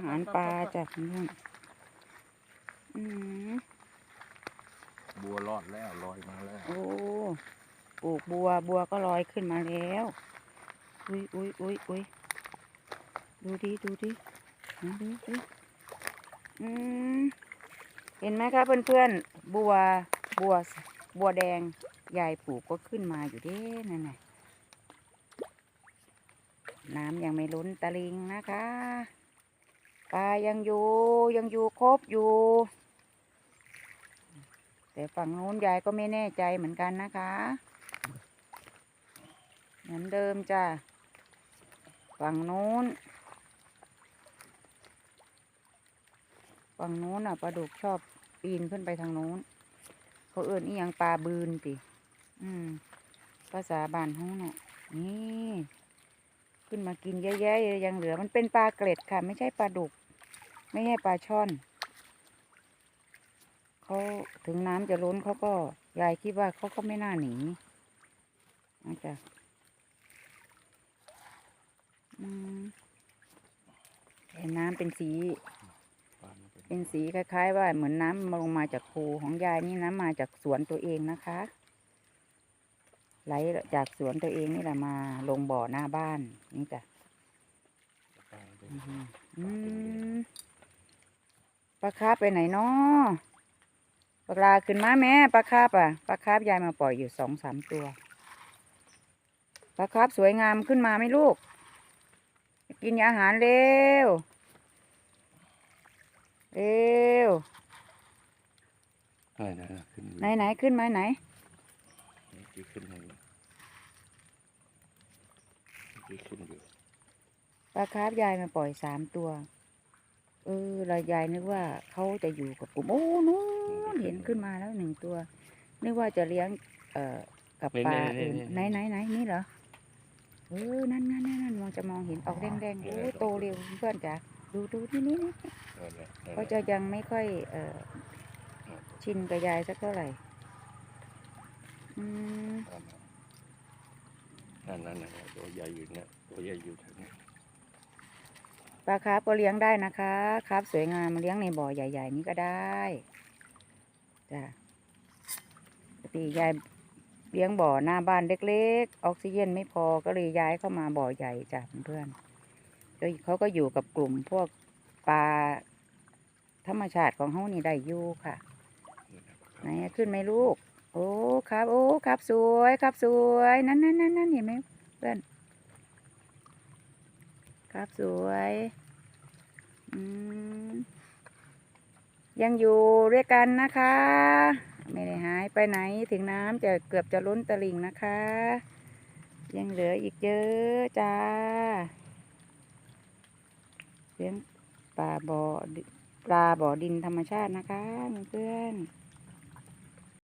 อาหารปลาจากนู่นอืมบัวรอดแล้วลอยมาแล้วโอ้ปลูกบัวบัวก็ลอยขึ้นมาแล้ว อุ้ยอุ้ยอุ้ยอุ้ยดูดิดูดิดูดิดูอืมเห็นไหมคะเพื่อนๆบัวบัวบัวแดงยายปลูกก็ขึ้นมาอยู่เด้นั่นน่ะน้ำยังไม่ล้นตะลิงนะคะ ปลายังอยู่ยังอยู่ครบอยู่ แต่ฝั่งโน้นยายก็ไม่แน่ใจเหมือนกันนะคะ เหมือนเดิมจ้ะฝั่งโน้นฝั่งโน้นอะปลาดุกชอบปีนขึ้นไปทางโน้นเขาเอื่นอีหยังปลาบืนติ อืม ภาษาบ้านห้องน่ะนี่ ขึ้นมากินเยอะแยะเลยยังเหลือมันเป็นปลาเกล็ดค่ะ ไม่ใช่ปลาดุก ไม่ใช่ปลาช่อนเขาถึงน้ำจะล้นเขาก็ยายคิดว่าเขาก็ไม่น่าหนีนะจ๊ะอืมเห็นน้ำเป็นสีเป็นเป็นสีคล้าย ๆ ว่าเหมือนน้ำมาลงมาจากคูของยายนี่น้ำมาจากสวนตัวเองนะคะ ไหลจากสวนตัวเองนี่แหละมาลงบ่อหน้าบ้าน นี่จ้ะปลามันเป็นอือหืออืมปลาคาร์ฟไปไหนเนาะปลาขึ้นมาแม่ปลาคาร์ฟอะปลาคาร์ฟยายมาปล่อยอยู่สองสามตัวปลาคาร์ฟสวยงามขึ้นมาไหมลูก กินอาหารเร็ว เร็วนั่นนะขึ้นอยู่ไหนไหนขึ้นมาไหนเมื่อกี้ขึ้น มาอยู่เมื่อกี้ขึ้นอยู่ปลาคาร์ฟยายมาปล่อยสามตัว เออเรายายนึกว่าเขาจะอยู่กับกลุ่มโอ้นู้นเห็นขึ้นมาแล้วหนึ่งตัว นึกว่าจะเลี้ยง เอ่อ กับปลาอื่นไหนไหนไหนนี่เหรอ เออ นั่นนั่นนั่นนั่นมองจะมองเห็นออกแดงแดงๆโอ้โตเร็วเพื่อนจ๋าดูดูนี่นี่นี่นั่นแหละนั่นแหลเขาจะยังไม่ค่อย เอ่อ ชินกับยายสักเท่าไหร่ อืม นั่นนั่นนั่นนั่นตัวใหญ่อยู่เนี่ยตัวใหญ่อยู่ทางนี้ปลาคาร์ฟก็เลี้ยงได้นะคะคาร์ฟสวยงามมาเลี้ยงในบ่อใหญ่ ๆ นี้ก็ได้จ้ะปกติยายเลี้ยงบ่อหน้าบ้านเล็ก ๆ ออกซิเจนไม่พอก็เลยย้ายเข้ามาบ่อใหญ่จ้ะเพื่อนๆแล้วเขาก็อยู่กับกลุ่มพวกปลาธรรมชาติของเขานี่ได้อยู่ค่ะ ไหนอะขึ้นไหมลูก โอ้ครับ โอ้ครับสวยครับสวยนั่นนั่นนั่นนั่นเห็นไหมเพื่อนครับสวยอืมยังอยู่ด้วยกันนะคะ ไม่ได้หายไปไหนถึงน้ำจะเกือบจะล้นตลิ่งนะคะ ยังเหลืออีกเยอะจ้าเลี้ยงปลาบ่อปลาบ่อดินธรรมชาตินะคะเพื่อนๆ